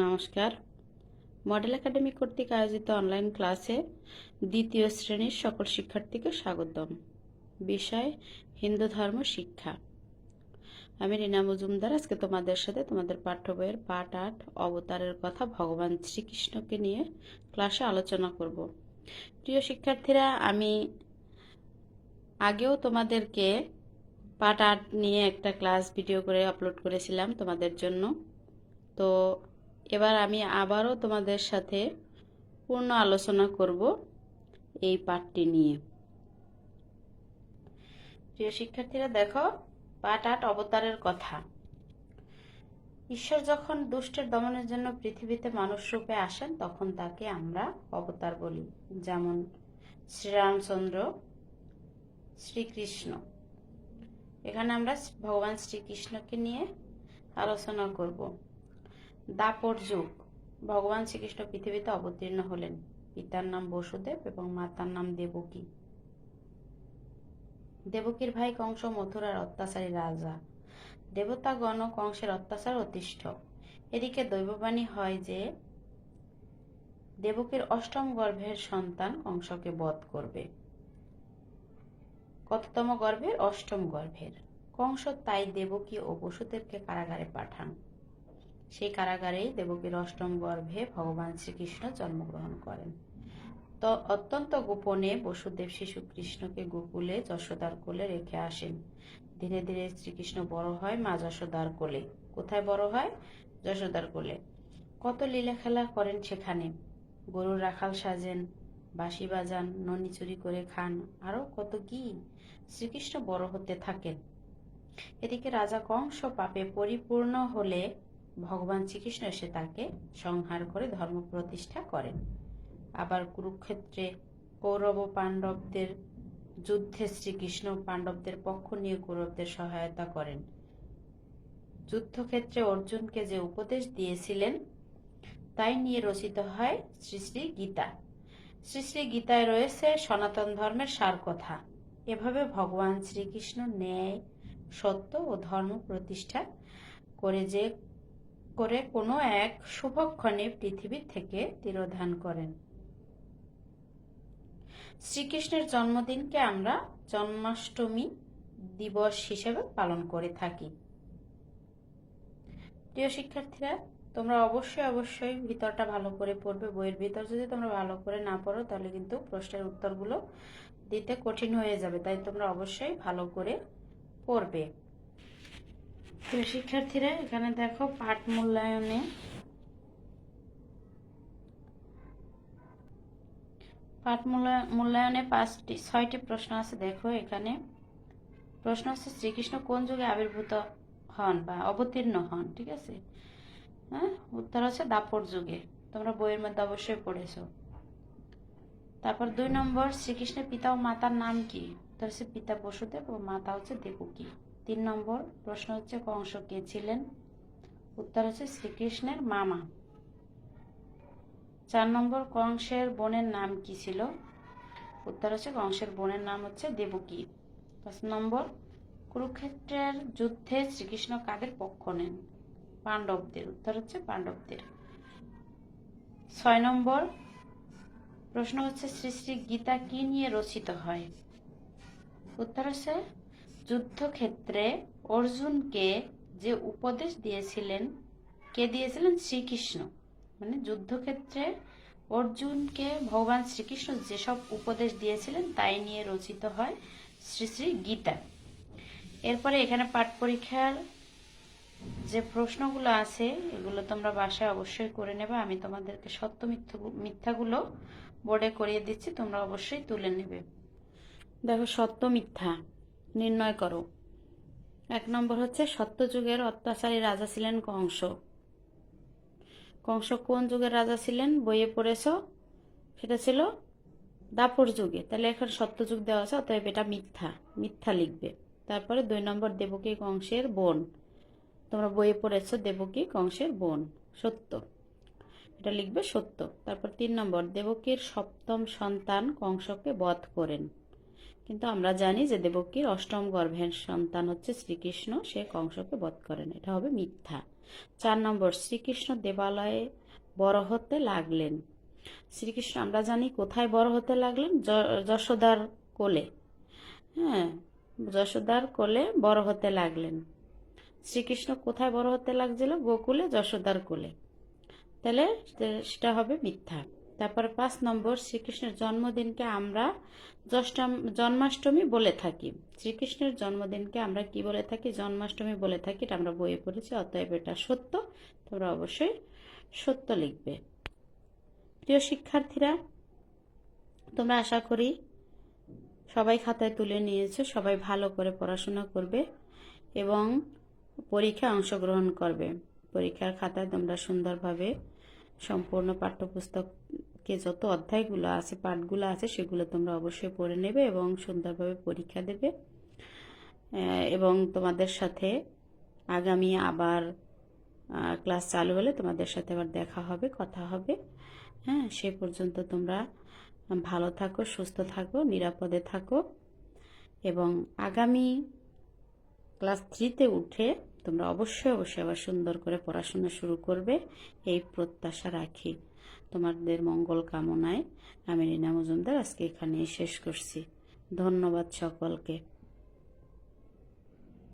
নমস্কার। Model academy কর্তৃক আয়োজিত অনলাইন ক্লাসে দ্বিতীয় শ্রেণির সকল শিক্ষার্থীকে স্বাগতম। বিষয়, হিন্দু ধর্ম শিক্ষা। আমি রীনা মজুমদার, আজকে তোমাদের সাথে তোমাদের পাঠ্য বইয়ের পাঠ আট, অবতারের কথা ভগবান শ্রীকৃষ্ণকে নিয়ে ক্লাসে আলোচনা করব। প্রিয় শিক্ষার্থীরা, আমি আগেও তোমাদেরকে পার্ট আট নিয়ে একটা ক্লাস ভিডিও করে আপলোড করেছিলাম তোমাদের জন্য। তো এবার আমি আবারও তোমাদের সাথে পূর্ণ আলোচনা করব এই পাঠটি নিয়ে। প্রিয় শিক্ষার্থীরা, দেখো, পাঠ আট অবতারের কথা। ঈশ্বর যখন দুষ্টের দমনের জন্য পৃথিবীতে মানুষ রূপে আসেন, তখন তাকে আমরা অবতার বলি, যেমন শ্রীরামচন্দ্র, শ্রীকৃষ্ণ। এখানে আমরা ভগবান শ্রীকৃষ্ণকে নিয়ে আলোচনা করব। দাপর যুগ। ভগবান শ্রীকৃষ্ণ পৃথিবীতে অবতীর্ণ হলেন। পিতার নাম বসুদেব এবং মাতার নাম দেবকী। দেবকীর ভাই কংস মথুরার অত্যাচারী রাজা। দেবতাগণ কংসের অত্যাচার অতিষ্ঠ। এদিকে দৈববাণী হয় যে, দেবকীর অষ্টম গর্ভের সন্তান কংসকে বধ করবে। কততম গর্ভের? অষ্টম গর্ভের। কংস তাই দেবকী ও বসুদেবকে কারাগারে পাঠান। সেই কারাগারেই দেবকীর অষ্টম গর্ভে ভগবান শ্রীকৃষ্ণ জন্মগ্রহণ করেন। তো অত্যন্ত গোপনে বসুদেব শিশু কৃষ্ণকে গোকুলে যশোদার কোলে রেখে আসেন। ধীরে ধীরে শ্রীকৃষ্ণ বড় হয় মা যশোদার কোলে। কোথায় বড় হয়? যশোদার কোলে। কত লীলা খেলা করেন সেখানে। গরুর রাখাল সাজেন, বাঁশি বাজান, ননি চুরি করে খান আরও কত কি? শ্রীকৃষ্ণ বড় হতে থাকেন। এদিকে রাজা কংস পাপে পরিপূর্ণ হলে ভগবান শ্রীকৃষ্ণ এসে তাকে সংহার করে ধর্ম প্রতিষ্ঠা করেন। আবার কুরুক্ষেত্রে কৌরব পাণ্ডবদের যুদ্ধে শ্রীকৃষ্ণ পাণ্ডবদের পক্ষ নিয়ে কৌরবদের সহায়তা করেন। যুদ্ধক্ষেত্রে অর্জুনকে যে উপদেশ দিয়েছিলেন, তাই নিয়ে রচিত হয় শ্রী শ্রী গীতা। শ্রী শ্রী গীতায় রয়েছে সনাতন ধর্মের সার কথা এভাবে ভগবান শ্রীকৃষ্ণ ন্যায়, সত্য ও ধর্ম প্রতিষ্ঠা করে যে করে কোনো এক শুভক্ষণে পৃথিবী থেকে তিরোধান করেন। শ্রীকৃষ্ণের জন্মদিনকে আমরা জন্মাষ্টমী দিবস হিসেবে পালন করে থাকি। প্রিয় শিক্ষার্থীরা, তোমরা অবশ্যই অবশ্যই ভিতরটা ভালো করে পড়বে। বইয়ের ভিতর যদি তোমরা ভালো করে না পড়ো, তাহলে কিন্তু প্রশ্নের উত্তরগুলো দিতে কঠিন হয়ে যাবে। তাই তোমরা অবশ্যই ভালো করে পড়বে। শিক্ষার্থীরা, এখানে দেখো পাঠ মূল্যায়নে। পাঠ মূল্যায়নে পাঁচটি, ছয়টি প্রশ্ন আছে, দেখো এখানে। প্রশ্ন হচ্ছে শ্রীকৃষ্ণ কোন যুগে আবির্ভূত হন বা অবতীর্ণ হন, ঠিক আছে? হ্যাঁ? উত্তর হচ্ছে দাপর যুগে, তোমরা বইয়ের মধ্যে অবশ্যই পড়েছ। তারপর দুই নম্বর, শ্রীকৃষ্ণের পিতা ও মাতার নাম কি? উত্তর হচ্ছে পিতা বসুদেব ও মাতা হচ্ছে দেবকী। তিন নম্বর প্রশ্ন হচ্ছে কংস কে ছিলেন? উত্তর হচ্ছে শ্রীকৃষ্ণের মামা। চার নম্বর কংসের বোনের নাম কি ছিল? উত্তর হচ্ছে কংসের বোনের নাম হচ্ছে দেবকী। পাঁচ নম্বর, কুরুক্ষেত্রের যুদ্ধে শ্রীকৃষ্ণ কাদের পক্ষ নেন? পাণ্ডবদের। উত্তর হচ্ছে পাণ্ডবদের। ছয় নম্বর, প্রশ্ন হচ্ছে, শ্রী শ্রী গীতা কি নিয়ে রচিত হয়? উত্তর হচ্ছে যুদ্ধক্ষেত্রে অর্জুনকে যে উপদেশ দিয়েছিলেন, কে দিয়েছিলেন? শ্রীকৃষ্ণ। মানে যুদ্ধক্ষেত্রে অর্জুনকে ভগবান শ্রীকৃষ্ণ যেসব উপদেশ দিয়েছিলেন, তাই নিয়ে রচিত হয় শ্রী শ্রী গীতা। এরপরে এখানে পাঠ পরীক্ষার যে প্রশ্নগুলো আছে, এগুলো তোমরা বাসায় অবশ্যই করে নেবে। আমি তোমাদেরকে সত্য মিথ্যা মিথ্যাগুলো বোর্ডে করিয়ে দিচ্ছি, তোমরা অবশ্যই তুলে নেবে। দেখো, সত্য মিথ্যা। নির্ণয় করো। এক নম্বর হচ্ছে সত্যযুগের অত্যাচারী রাজা ছিলেন কংস। কংস কোন যুগের রাজা ছিলেন? বইয়ে পড়েছ? সেটা ছিল দাপর যুগে। তাহলে এখন সত্যযুগ দেওয়া আছে, অতএব এটা মিথ্যা। মিথ্যা লিখবে। তারপরে দুই নম্বর, দেবকী কংসের বোন। তোমরা বইয়ে পড়েছ, দেবকী কংসের বোন। সত্য। এটা লিখবে সত্য। তারপর তিন নম্বর, দেবকীর সপ্তম সন্তান কংসকে বধ করেন। কিন্তু আমরা জানি যে দেবকীর অষ্টম গর্ভের সন্তান হচ্ছে শ্রীকৃষ্ণ, সে কংসকে বধ করেন। এটা হবে মিথ্যা। চার নম্বর, শ্রীকৃষ্ণ দেবালয়ে বড় হতে লাগলেন। শ্রীকৃষ্ণ, আমরা জানি কোথায় বড় হতে লাগলেন? যশোদার কোলে। হ্যাঁ যশোদার কোলে বড় হতে লাগলেন। শ্রীকৃষ্ণ কোথায় বড় হতে লাগছিল? গোকুলে, যশোদার কোলে। তাহলে সেটা হবে মিথ্যা। তারপর পাঁচ নম্বর, শ্রীকৃষ্ণের জন্মদিনকে আমরা জন্মাষ্টমী বলে থাকি। শ্রীকৃষ্ণের জন্মদিনকে আমরা কি বলে থাকি? জন্মাষ্টমী বলে থাকি, এটা আমরা বইয়ে পড়েছি, অতএব এটা সত্য, তোমরা অবশ্যই সত্য লিখবে। প্রিয় শিক্ষার্থীরা, তোমরা আশা করি সবাই খাতায় তুলে নিয়েছো, সবাই ভালো করে পড়াশোনা করবে এবং পরীক্ষায় অংশগ্রহণ করবে। পরীক্ষার খাতায় তোমরা সুন্দরভাবে সম্পূর্ণ পাঠ্যপুস্তকে যত অধ্যায়গুলো আছে, পাঠগুলো আছে, সেগুলো তোমরা অবশ্যই পড়ে নেবে এবং সুন্দরভাবে পরীক্ষা দেবে। এবং তোমাদের সাথে আগামী আবার ক্লাস চালু হলে তোমাদের সাথে আবার দেখা হবে, কথা হবে। হ্যাঁ সে পর্যন্ত তোমরা ভালো থাকো, সুস্থ থাকো, নিরাপদে থাকো। এবং আগামী ক্লাস থ্রিতে উঠে তোমরা অবশ্যই অবশ্যই আবার সুন্দর করে পড়াশোনা শুরু করবে, এই প্রত্যাশা রাখি। তোমাদের মঙ্গল কামনায়। আমি রিনা মজুমদার আজকে এখানেই শেষ করছি। ধন্যবাদ সকলকে।